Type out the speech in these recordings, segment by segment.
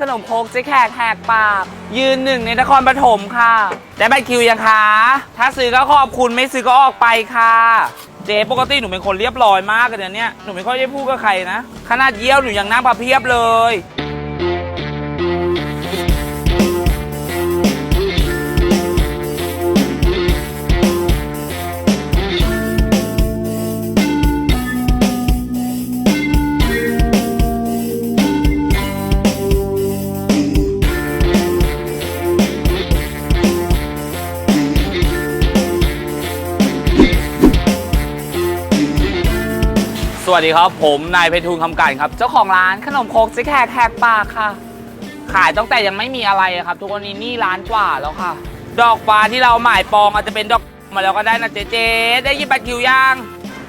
ขนมโคกเจ๊แขกแหกปาก ยืนหนึ่งในนครปฐมค่ะ ได้บัตรคิวยังคะ ถ้าซื้อก็ขอบคุณไม่ซื้อก็ออกไปค่ะ เจ๊ปกติหนูเป็นคนเรียบร้อยมากเลยเนี่ยหนูไม่ค่อยได้พูดกับใครนะ ขนาดเยี่ยวหนูยังนั่งประเพียบเลย วัสดีครับ ผมนายเพทูลคำกันครับ เจ้าของร้านขนมโคกเจ๊แขกแหกปากค่ะ ขายตั้งแต่ยังไม่มีอะไรครับ ทุกวันนี้นี่ร้านกว่าแล้วค่ะ ดอกฟ้าที่เราหมายปองอาจจะเป็นดอกมาแล้วก็ได้นะเจเจ ได้ยินบัตรคิวย่าง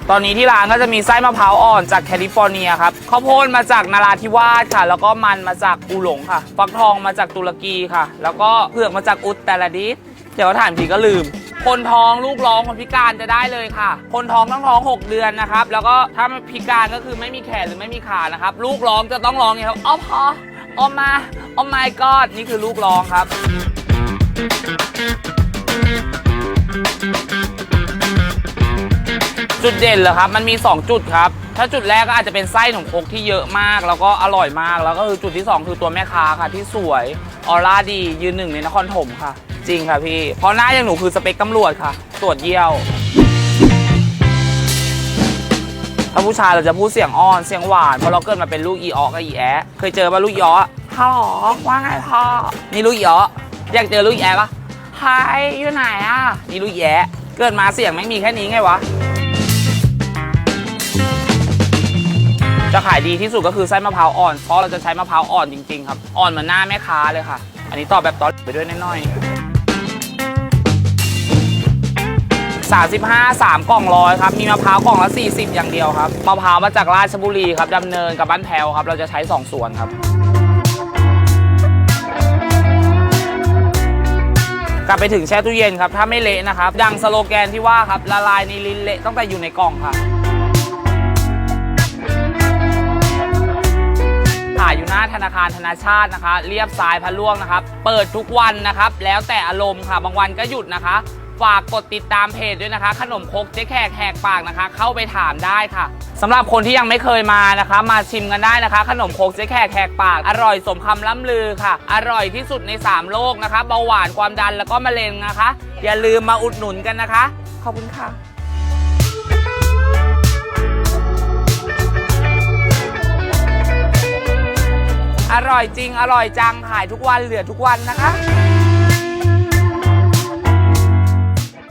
ตอนนี้ที่ร้านก็จะมีไส้มะพร้าวอ่อนจากแคลิฟอร์เนียครับข้าวโพดมาจากนาราธิวาสค่ะ แล้วก็มันมาจากอูหลงค่ะ ฟักทองมาจากตุรกีค่ะ แล้วก็เผือกมาจากอุตตรดิตถ์เดี๋ยวถามทีก็ลืม คนท้องลูกร้องคนพิการจะได้เลยค่ะ คนท้องต้องท้อง 6 เดือนนะครับ แล้วก็ถ้าพิการก็คือไม่มีแขนหรือไม่มีขานะครับ ลูกร้องจะต้องร้องอย่างนี้ครับอ้อพอออมาออ my god นี่คือลูกร้องครับจุดเด่นเหรอครับ มันมี 2 จุดครับ ถ้าจุดแรกก็อาจจะเป็นไส้ขนมครกที่เยอะมาก แล้วก็อร่อยมาก แล้วก็คือจุดที่ 2 คือตัวแม่ค้าค่ะ ที่สวย ออร่าดี ยืนหนึ่งในนครถมค่ะ จริงค่ะพี่ เพราะหน้าอย่างหนูคือสเปคตำรวจค่ะ ตรวจเยี่ยว ถ้าผู้ชายเราจะพูดเสียงอ้อนเสียงหวาน เพราะเราเกิดมาเป็นลูกอีออกับอีแอะเคยเจอป่ะลูกอีออฮัลโหลว่าไงพ่อ นี่ลูกอีอออยากเจอลูกอีแอะปะไฮอยู่ไหนอะ นี่ลูกอีแอะเกิดมาเสียงไม่มีแค่นี้ไงวะ จะขายดีที่สุดก็คือไส้มะพร้าวอ่อน เพราะเราจะใช้มะพร้าวอ่อนจริงๆครับ อ่อนเหมือนหน้าแม่ค้าเลยค่ะ อันนี้ตอบแบบตอนไปด้วยน้อยๆ 35 3 กล่องร้อยครับ มีมะพร้าวกล่องละ 40 อย่างเดียวครับ มะพร้าวมาจากราชบุรีครับดำเนินกับบ้านแพวครับ เราจะใช้ 2 ส่วนครับ กลับไปถึงแช่ตู้เย็นครับ ถ้าไม่เละนะครับ ดังสโลแกนที่ว่าครับ ละลายในลิ้นเละตั้งแต่อยู่ในกล่องค่ะขายอยู่หน้าธนาคารธนาชาตินะคะ เรียบซ้ายพะล่วงนะครับ เปิดทุกวันนะครับ แล้วแต่อารมณ์ค่ะ บางวันก็หยุดนะคะ ฝากกดติดตามเพจด้วยนะคะ ขนมคกเจ๊แขกแหกปากนะคะ เข้าไปถามได้ค่ะสำหรับคนที่ยังไม่เคยมานะคะ มาชิมกันได้นะคะ ขนมคกเจ๊แขกแหกปาก อร่อยสมคำล่ำลือค่ะ อร่อยที่สุดใน 3 โลกนะคะเบาหวานความดันแล้วก็มะเร็งนะคะ อย่าลืมมาอุดหนุนกันนะคะ ขอบคุณค่ะอร่อยจริง อร่อยจัง ขายทุกวันเหลือทุกวันนะคะ